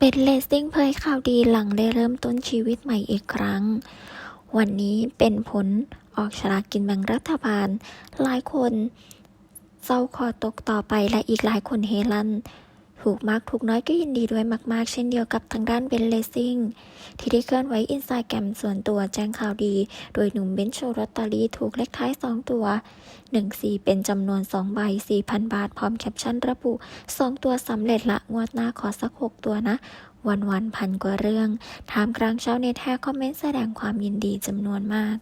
เบนเลสซิ่งเผยข่าวดีหลังได้เริ่มต้นชีวิตใหม่อีกครั้ง วันนี้เป็นผลออกฉลากกินแบ่งรัฐบาล หลายคนเศร้าคอตกต่อไปและอีกหลายคนเฮลัน ถูกมากถูกน้อยก็ยินดีด้วยมาก ๆ เช่นเดียวกับทางด้านเบนเลสซิ่งที่ได้เคลื่อนไหวอินสตาแกรมส่วนตัวแจ้งข่าวดี โดยหนุ่มเบนโชว์ลอตเตอรี่ถูกเลขท้าย 2 ตัว 1 4 เป็นจำนวน2ใบ4,000 บาท พร้อมแคปชั่นระบุ 2 ตัวสำเร็จละงวดหน้าขอสัก 6 ตัวนะ วันวันพันกว่าเรื่องถามกลางชาวเน็ตแท้คอมเมนต์แสดงความยินดีจำนวนมาก